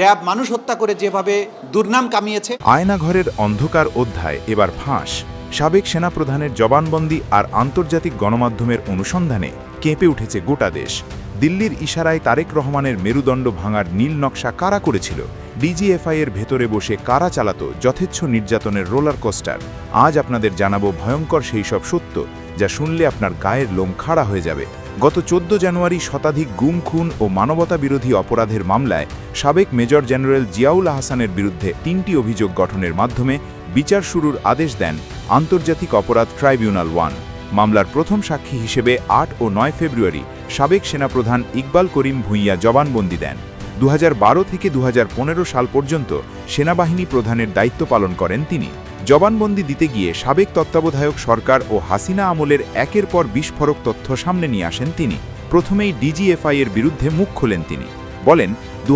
RAB মানুষ হত্যা করে যেভাবে দুর্নাম কামিয়েছে। আয়নাঘরের অন্ধকার অধ্যায়, এবার ফাঁস। সাবেক সেনাপ্রধানের জবানবন্দি আর আন্তর্জাতিক গণমাধ্যমের অনুসন্ধানে কেঁপে উঠেছে গোটা দেশ। দিল্লির ইশারায় তারেক রহমানের মেরুদণ্ড ভাঙার নীল নকশা কারা করেছিল? ডিজিএফআই এর ভেতরে বসে কারা চালাত যথেচ্ছ নির্যাতনের রোলার কোস্টার? আজ আপনাদের জানাব ভয়ঙ্কর সেই সব সত্য, যা শুনলে আপনার গায়ের লোম খাড়া হয়ে যাবে। গত চোদ্দ জানুয়ারি শতাধিক গুম, খুন ও মানবতা বিরোধী অপরাধের মামলায় সাবেক মেজর জেনারেল জিয়াউল আহসানের বিরুদ্ধে তিনটি অভিযোগ গঠনের মাধ্যমে বিচার শুরুর আদেশ দেন আন্তর্জাতিক অপরাধ ট্রাইব্যুনাল ওয়ান। মামলার প্রথম সাক্ষী হিসেবে আট ও নয় ফেব্রুয়ারি সাবেক সেনাপ্রধান ইকবাল করিম ভূঁইয়া জবানবন্দি দেন। দু হাজার বারো থেকে দু হাজার পনেরো সাল পর্যন্ত সেনাবাহিনী প্রধানের দায়িত্ব পালন করেন তিনি। জবানবন্দি দিতে গিয়ে সাবেক তত্ত্বাবধায়ক সরকার ও হাসিনা আমলের একের পর বিস্ফোরক তথ্য সামনে নিয়ে আসেন তিনি। প্রথমেই ডিজিএফআই এর বিরুদ্ধে মুখ খোলেন তিনি। বলেন দু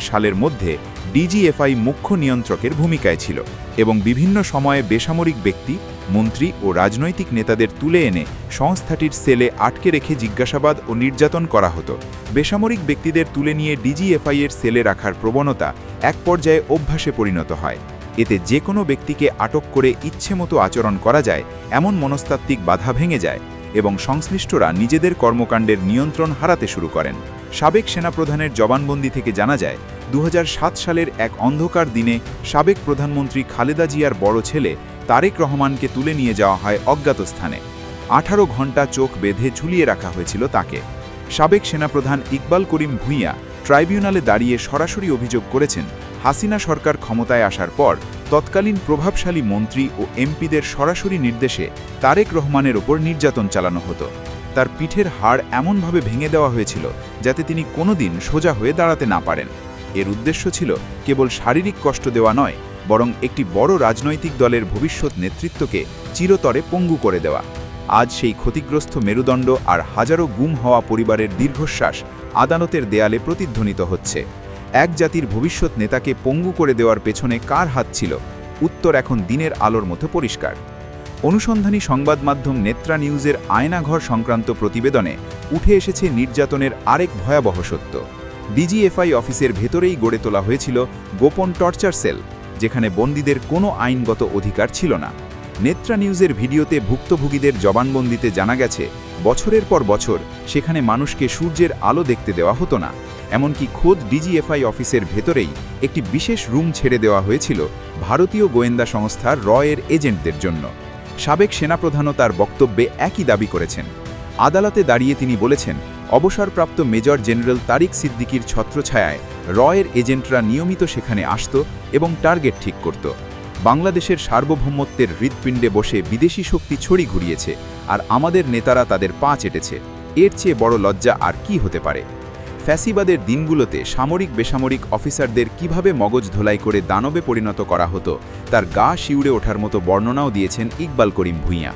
সালের মধ্যে ডিজিএফআই মুখ্য নিয়ন্ত্রকের ভূমিকায় ছিল এবং বিভিন্ন সময়ে বেসামরিক ব্যক্তি, মন্ত্রী ও রাজনৈতিক নেতাদের তুলে এনে সংস্থাটির সেলে আটকে রেখে জিজ্ঞাসাবাদ ও নির্যাতন করা হতো। বেসামরিক ব্যক্তিদের তুলে নিয়ে ডিজিএফআই এর সেলে রাখার প্রবণতা এক পর্যায়ে অভ্যাসে পরিণত হয়। এতে যে কোনো ব্যক্তিকে আটক করে ইচ্ছেমতো আচরণ করা যায়, এমন মনস্তাত্ত্বিক বাধা ভেঙে যায় এবং সংশ্লিষ্টরা নিজেদের কর্মকাণ্ডের নিয়ন্ত্রণ হারাতে শুরু করেন। সাবেক সেনাপ্রধানের জবানবন্দি থেকে জানা যায় দু হাজার সাত সালের এক অন্ধকার দিনে সাবেক প্রধানমন্ত্রী খালেদা জিয়ার বড় ছেলে তারেক রহমানকে তুলে নিয়ে যাওয়া হয় অজ্ঞাত স্থানে। আঠারো ঘণ্টা চোখ বেঁধে ঝুলিয়ে রাখা হয়েছিল তাকে। সাবেক সেনাপ্রধান ইকবাল করিম ভূঁইয়া ট্রাইব্যুনালে দাঁড়িয়ে সরাসরি অভিযোগ করেছেন হাসিনা সরকার ক্ষমতায় আসার পর তৎকালীন প্রভাবশালী মন্ত্রী ও এমপিদের সরাসরি নির্দেশে তারেক রহমানের ওপর নির্যাতন চালানো হতো। তার পিঠের হাড় এমনভাবে ভেঙে দেওয়া হয়েছিল যাতে তিনি কোনোদিন সোজা হয়ে দাঁড়াতে না পারেন। এর উদ্দেশ্য ছিল কেবল শারীরিক কষ্ট দেওয়া নয়, বরং একটি বড় রাজনৈতিক দলের ভবিষ্যৎ নেতৃত্বকে চিরতরে পঙ্গু করে দেওয়া। আজ সেই ক্ষতিগ্রস্ত মেরুদণ্ড আর হাজারো গুম হওয়া পরিবারের দীর্ঘশ্বাস আদালতের দেয়ালে প্রতিধ্বনিত হচ্ছে। এক জাতির ভবিষ্যৎ নেতাকে পঙ্গু করে দেওয়ার পেছনে কার হাত ছিল? উত্তর এখন দিনের আলোর মতো পরিষ্কার। অনুসন্ধানী সংবাদ মাধ্যম নেত্রা নিউজের আয়নাঘর সংক্রান্ত প্রতিবেদনে উঠে এসেছে নির্যাতনের আরেক ভয়াবহ সত্য। ডিজিএফআই অফিসের ভেতরেই গড়ে তোলা হয়েছিল গোপন টর্চার সেল, যেখানে বন্দীদের কোনো আইনগত অধিকার ছিল না। নেত্রা নিউজের ভিডিওতে ভুক্তভোগীদের জবানবন্দিতে জানা গেছে, বছরের পর বছর সেখানে মানুষকে সূর্যের আলো দেখতে দেওয়া হতো না। এমনকি খোদ ডিজিএফআই অফিসের ভেতরেই একটি বিশেষ রুম ছেড়ে দেওয়া হয়েছিল ভারতীয় গোয়েন্দা সংস্থার রয়ের এজেন্টদের জন্য। সাবেক সেনাপ্রধানও তার বক্তব্যে একই দাবি করেছেন। আদালতে দাঁড়িয়ে তিনি বলেছেন, অবসরপ্রাপ্ত মেজর জেনারেল তারিক সিদ্দিকির ছত্রছায়ায় রয়ের এজেন্টরা নিয়মিত সেখানে আসত এবং টার্গেট ঠিক করত। বাংলাদেশের সার্বভৌমত্বের হৃৎপিণ্ডে বসে বিদেশি শক্তি ছড়ি ঘুরিয়েছে, আর আমাদের নেতারা তাদের পা চেটেছে। এর চেয়ে বড় লজ্জা আর কি হতে পারে? ফ্যাসিবাদের দিনগুলোতে সামরিক বেসামরিক অফিসারদের কীভাবে মগজ ধোলাই করে দানবে পরিণত করা হতো, তার গা শিউড়ে ওঠার মতো বর্ণনাও দিয়েছেন ইকবাল করিম ভূঁইয়া।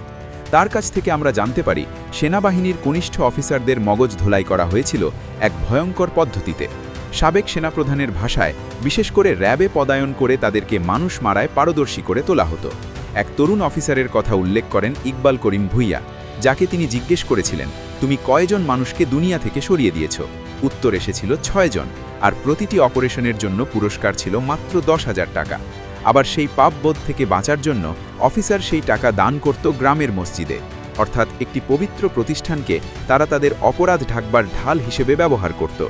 তার কাছ থেকে আমরা জানতে পারি, সেনাবাহিনীর কনিষ্ঠ অফিসারদের মগজ ধোলাই করা হয়েছিল এক ভয়ঙ্কর পদ্ধতিতে। সাবেক সেনাপ্রধানের ভাষায় বিশেষ করে র্যাবে পদায়ন করে তাদেরকে মানুষ মারায় পারদর্শী করে তোলা হতো। এক তরুণ অফিসারের কথা উল্লেখ করেন ইকবাল করিম ভূঁইয়া, যাকে তিনি জিজ্ঞেস করেছিলেন, তুমি কয়জন মানুষকে দুনিয়া থেকে সরিয়ে দিয়েছ? উত্তর এসেছিল ছয়জন আর প্রতিটি অপারেশনের জন্য পুরস্কার ছিল মাত্র দশ হাজার টাকা। আবার সেই পাপবোধ থেকে বাঁচার জন্য অফিসার সেই টাকা দান করত গ্রামের মসজিদে। অর্থাৎ একটি পবিত্র প্রতিষ্ঠানকে তারা তাদের অপরাধ ঢাকবার ঢাল হিসেবে ব্যবহার করত।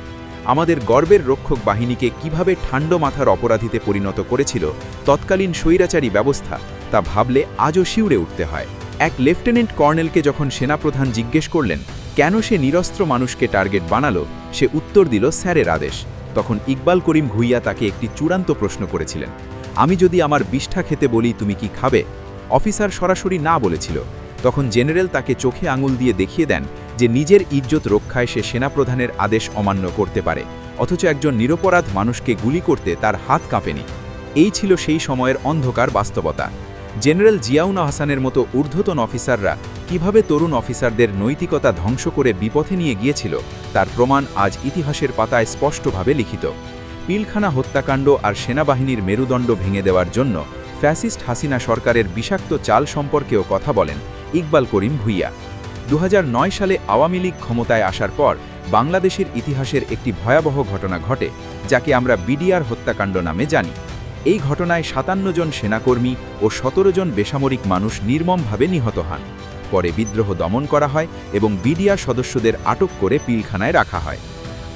আমাদের গর্বের রক্ষক বাহিনীকে কীভাবে ঠান্ড মাথার অপরাধীতে পরিণত করেছিল তৎকালীন স্বৈরাচারী ব্যবস্থা, তা ভাবলে আজও শিউরে উঠতে হয়। এক লেফটেন্যান্ট কর্নেলকে যখন সেনাপ্রধান জিজ্ঞেস করলেন কেন সে নিরস্ত্র মানুষকে টার্গেট বানালো, সে উত্তর দিল স্যারের আদেশ। তখন ইকবাল করিম ভুইয়া তাকে একটি চূড়ান্ত প্রশ্ন করেছিলেন। আমি যদি আমার বিষ্ঠা খেতে বলি, তুমি কি খাবে? অফিসার সরাসরি না বলেছিল। তখন জেনারেল তাকে চোখে আঙুল দিয়ে দেখিয়ে দেন যে নিজের ইজ্জত রক্ষায় সে সেনাপ্রধানের আদেশ অমান্য করতে পারে, অথচ একজন নিরপরাধ মানুষকে গুলি করতে তার হাত কাঁপেনি। এই ছিল সেই সময়ের অন্ধকার বাস্তবতা। জেনারেল জিয়াউন হাসানের মতো ঊর্ধ্বতন অফিসাররা কীভাবে তরুণ অফিসারদের নৈতিকতা ধ্বংস করে বিপথে নিয়ে গিয়েছিল, তার প্রমাণ আজ ইতিহাসের পাতায় স্পষ্টভাবে লিখিত। পিলখানা হত্যাকাণ্ড আর সেনাবাহিনীর মেরুদণ্ড ভেঙে দেওয়ার জন্য ফ্যাসিস্ট হাসিনা সরকারের বিষাক্ত চাল সম্পর্কেও কথা বলেন ইকবাল করিম ভুইয়া। দু সালে আওয়ামী লীগ ক্ষমতায় আসার পর বাংলাদেশের ইতিহাসের একটি ভয়াবহ ঘটনা ঘটে, যাকে আমরা বিডিআর হত্যাকাণ্ড নামে জানি। এই ঘটনায় সাতান্ন জন সেনাকর্মী ও সতেরো জন বেসামরিক মানুষ নির্মমভাবে নিহত হন। পরে বিদ্রোহ দমন করা হয় এবং বিডিআর সদস্যদের আটক করে পিলখানায় রাখা হয়।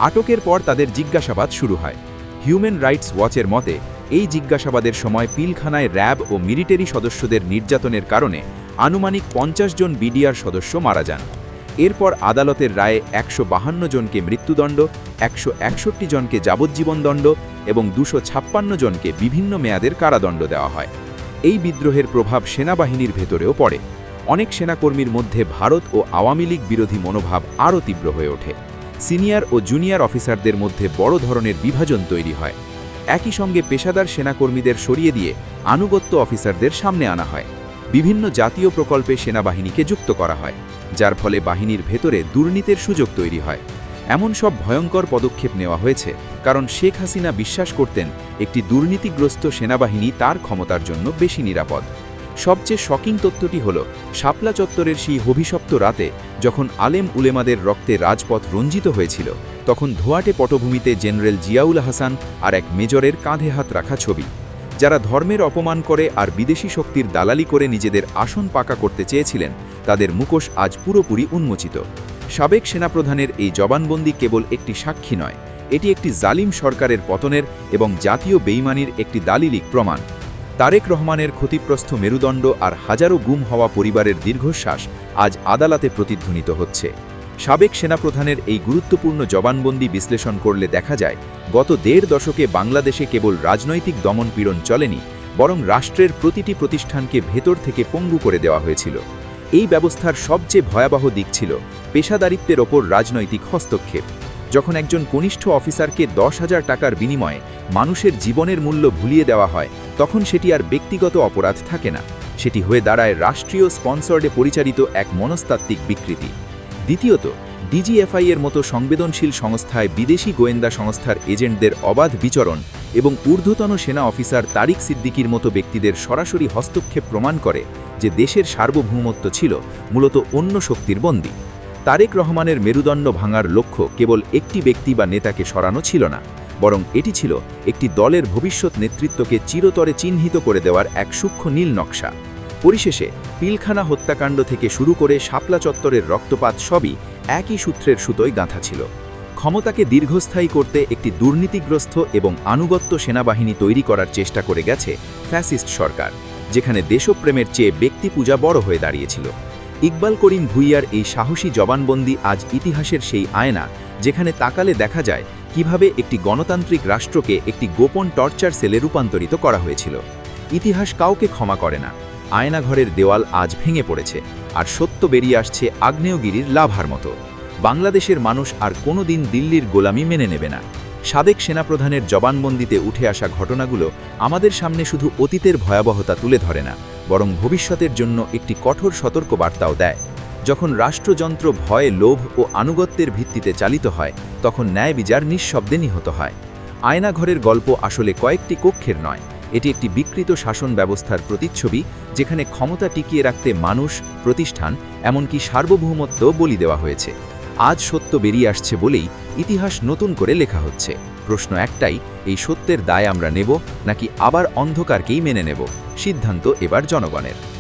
আটকের পর তাদের জিজ্ঞাসাবাদ শুরু হয়। হিউম্যান রাইটস ওয়াচের মতে, এই জিজ্ঞাসাবাদের সময় পিলখানায় র্যাব ও মিলিটারি সদস্যদের নির্যাতনের কারণে আনুমানিক পঞ্চাশ জন বিডিআর সদস্য মারা যান। এরপর আদালতের রায়ে একশো বাহান্ন জনকে মৃত্যুদণ্ড, একশো একষট্টি জনকে যাবজ্জীবন দণ্ড এবং দুশো ছাপ্পান্ন জনকে বিভিন্ন মেয়াদের কারাদণ্ড দেওয়া হয়। এই বিদ্রোহের প্রভাব সেনাবাহিনীর ভেতরেও পড়ে। অনেক সেনাকর্মীর মধ্যে ভারত ও আওয়ামী লীগ বিরোধী মনোভাব আরও তীব্র হয়ে ওঠে। সিনিয়র ও জুনিয়র অফিসারদের মধ্যে বড় ধরনের বিভাজন তৈরি হয়। একই সঙ্গে পেশাদার সেনাকর্মীদের সরিয়ে দিয়ে আনুগত্য অফিসারদের সামনে আনা হয়। বিভিন্ন জাতীয় প্রকল্পে সেনাবাহিনীকে যুক্ত করা হয়, যার ফলে বাহিনীর ভেতরে দুর্নীতির সুযোগ তৈরি হয়। এমন সব ভয়ঙ্কর পদক্ষেপ নেওয়া হয়েছে কারণ শেখ হাসিনা বিশ্বাস করতেন একটি দুর্নীতিগ্রস্ত সেনাবাহিনী তার ক্ষমতার জন্য বেশি নিরাপদ। সবচেয়ে শকিং তথ্যটি হল, শাপলা চত্বরের সেই অভিশপ্ত রাতে যখন আলেম উলেমাদের রক্তে রাজপথ রঞ্জিত হয়েছিল, তখন ধোয়াটে পটভূমিতে জেনারেল জিয়াউল হাসান আর এক মেজরের কাঁধে হাত রাখা ছবি। যারা ধর্মের অপমান করে আর বিদেশি শক্তির দালালি করে নিজেদের আসন পাকা করতে চেয়েছিলেন, তাদের মুখোশ আজ পুরোপুরি উন্মোচিত। সাবেক সেনাপ্রধানের এই জবানবন্দি কেবল একটি সাক্ষী নয়, এটি একটি জালিম সরকারের পতনের এবং জাতীয় বেইমানির একটি দালিলিক প্রমাণ। তারেক রহমানের ক্ষতিগ্রস্ত মেরুদণ্ড আর হাজারো গুম হওয়া পরিবারের দীর্ঘশ্বাস আজ আদালতে প্রতিধ্বনিত হচ্ছে। সাবেক সেনাপ্রধানের এই গুরুত্বপূর্ণ জবানবন্দি বিশ্লেষণ করলে দেখা যায়, গত দেড় দশকে বাংলাদেশে কেবল রাজনৈতিক দমনপীড়ন চলেনি, বরং রাষ্ট্রের প্রতিটি প্রতিষ্ঠানকে ভেতর থেকে পঙ্গু করে দেওয়া হয়েছিল। এই ব্যবস্থার সবচেয়ে ভয়াবহ দিক ছিল পেশাদারিত্বের ওপর রাজনৈতিক হস্তক্ষেপ। যখন একজন কনিষ্ঠ অফিসারকে দশ হাজার টাকার বিনিময়ে মানুষের জীবনের মূল্য ভুলিয়ে দেওয়া হয়, তখন সেটি আর ব্যক্তিগত অপরাধ থাকে না। সেটি হয়ে দাঁড়ায় রাষ্ট্রীয় স্পন্সর্ডে পরিচালিত এক মনস্তাত্ত্বিক বিকৃতি। দ্বিতীয়ত, ডিজিএফআই এর মতো সংবেদনশীল সংস্থায় বিদেশি গোয়েন্দা সংস্থার এজেন্টদের অবাধ বিচরণ এবং ঊর্ধ্বতন সেনা অফিসার তারিক সিদ্দিকির মতো ব্যক্তিদের সরাসরি হস্তক্ষেপ প্রমাণ করে যে দেশের সার্বভৌমত্ব ছিল মূলত অন্য শক্তির বন্দী। তারেক রহমানের মেরুদণ্ড ভাঙার লক্ষ্য কেবল একটি ব্যক্তি বা নেতাকে সরানো ছিল না, বরং এটি ছিল একটি দলের ভবিষ্যৎ নেতৃত্বকে চিরতরে চিহ্নিত করে দেওয়ার এক সূক্ষ্ম নীল নকশা। পরিশেষে পিলখানা হত্যাকাণ্ড থেকে শুরু করে শাপলা চত্বরের রক্তপাত সবই একই সূত্রের সুতোয় গাঁথা ছিল। ক্ষমতাকে দীর্ঘস্থায়ী করতে একটি দুর্নীতিগ্রস্ত এবং আনুগত্য সেনাবাহিনী তৈরি করার চেষ্টা করে গেছে ফ্যাসিস্ট সরকার, যেখানে দেশপ্রেমের চেয়ে ব্যক্তি পূজা বড় হয়ে দাঁড়িয়েছিল। ইকবাল করিম ভুইয়ার এই সাহসী জবানবন্দি আজ ইতিহাসের সেই আয়না, যেখানে তাকালে দেখা যায় কীভাবে একটি গণতান্ত্রিক রাষ্ট্রকে একটি গোপন টর্চার সেলে রূপান্তরিত করা হয়েছিল। ইতিহাস কাউকে ক্ষমা করে না। আয়নাঘরের দেওয়াল আজ ভেঙে পড়েছে আর সত্য বেরিয়ে আসছে আগ্নেয়গিরির লাভার মতো। বাংলাদেশের মানুষ আর কোনোদিন দিল্লির গোলামি মেনে নেবে না। সাবেক সেনাপ্রধানের জবানবন্দিতে উঠে আসা ঘটনাগুলো আমাদের সামনে শুধু অতীতের ভয়াবহতা তুলে ধরে না বরং ভবিষ্যতের জন্য একটি কঠোর সতর্কবার্তাও দেয়। যখন রাষ্ট্রযন্ত্র ভয়ে, লোভ ও আনুগত্যের ভিত্তিতে চালিত হয়, তখন ন্যায় বিচার নিঃশব্দে নিহত হয়। আয়নাঘরের গল্প আসলে কয়েকটি কক্ষের নয়, এটি একটি বিকৃত শাসন ব্যবস্থার প্রতিচ্ছবি, যেখানে ক্ষমতা টিকিয়ে রাখতে মানুষ, প্রতিষ্ঠান, এমনকি সার্বভৌমত্ব বলি দেওয়া হয়েছে। আজ সত্য বেরিয়ে আসছে বলেই ইতিহাস নতুন করে লেখা হচ্ছে। প্রশ্ন একটাই, এই সত্যের দায় আমরা নেব নাকি আবার অন্ধকারকেই মেনে নেব? সিদ্ধান্ত এবার জনগণের।